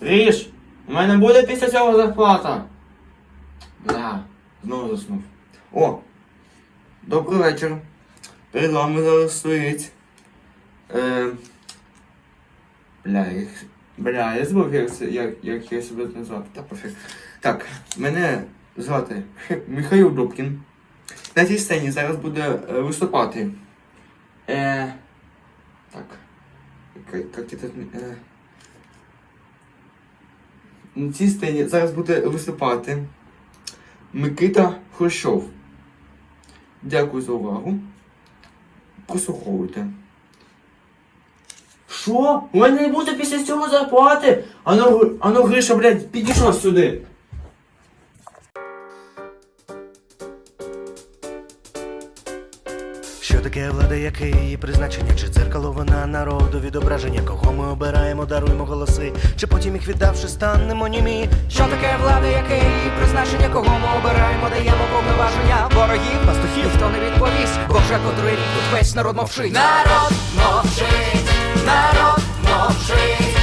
Ріж, у мене буде після цього зарплата. Бля, знову заснув. О! Добрий вечір. Перед вами зараз стоїть. Е, бля, як, бля, я забув, як, як, як я себе назвав. Та пофіг. Так, мене звати Михайло Добкін. На цій сцені зараз буде е, виступати. Е, так. Как, это... Е, на цій сцені зараз буде виступати Микита Хрущов. Дякую за увагу. Прослуховуйте. Що? У мене не буде після цього зарплати. Ано, ано Гриша, блядь, підійшов сюди. Що таке влада, яке її призначення? Чи дзеркало вона народу відображення? Кого ми обираємо, даруємо голоси, чи потім їх віддавши станемо німі? Що таке влада, яке її призначення, кого ми обираємо, даємо повноваження ворогів, пастухів, ніхто не відповість, бо вже котрий рік тут весь народ мовчить. Народ мовчить, народ мовчить,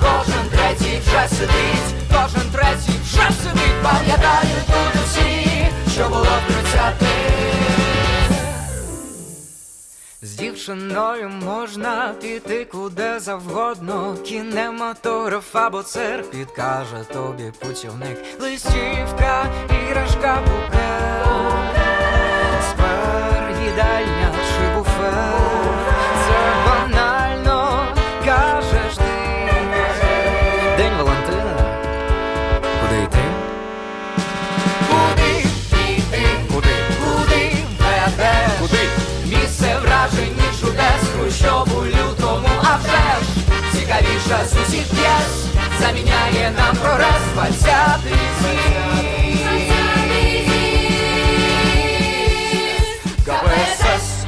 кожен третій вже сидить, кожен третій дівчиною можна піти куди завгодно. Кінематограф або цирк підкаже тобі путівник. Листівка, іграшка, букет, з усіх п'єс Заміняє нам прогрес двадцятий зміст КПСС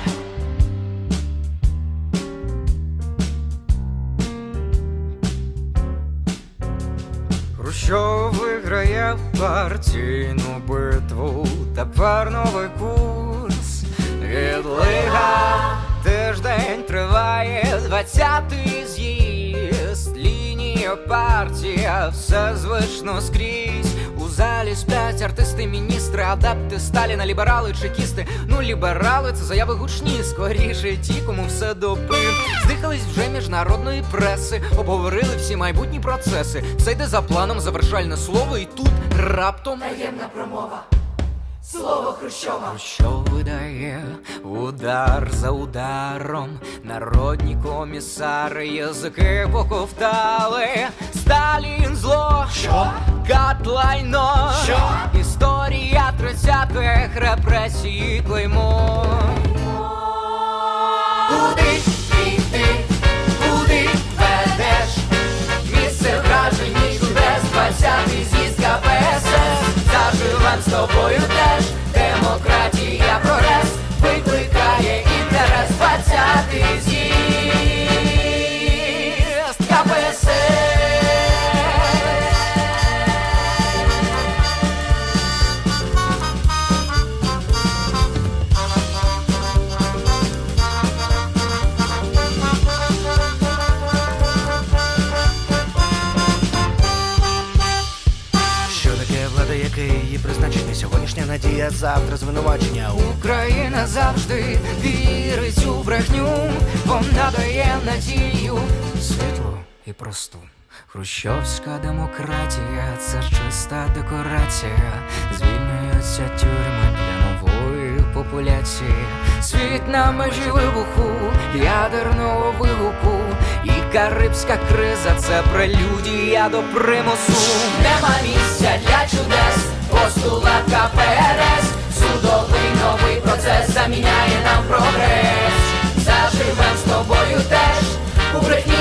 Хрущов виграє партійну битву, тепер новий курс відлига. Тиждень триває двадцятий з'їзд. Партія, все звично скрізь. У залі сплять артисти, міністри, адепти, Сталіна, ліберали, чекісти. Ну, ліберали це заяви гучні, скоріше ті, кому все допив. Здихались вже міжнародної преси, обговорили всі майбутні процеси. Все йде за планом, завершальне слово, і тут раптом таємна промова. Слово Хрущова. Що видає удар за ударом. Народні комісари язики поковтали. Сталін зло. Що? Катлайно. Що? Історія тридцятих репресії клеймо. Куди надія, завтра звинувачення. Україна завжди вірить у брехню, вона дає надію, світлу і просту. Хрущовська демократія це чиста декорація. Звільнюються тюрми для нової популяції. Світ на межі вибуху, ядерного вигуку. І карибська криза це прелюдія до примусу. Нема місця O break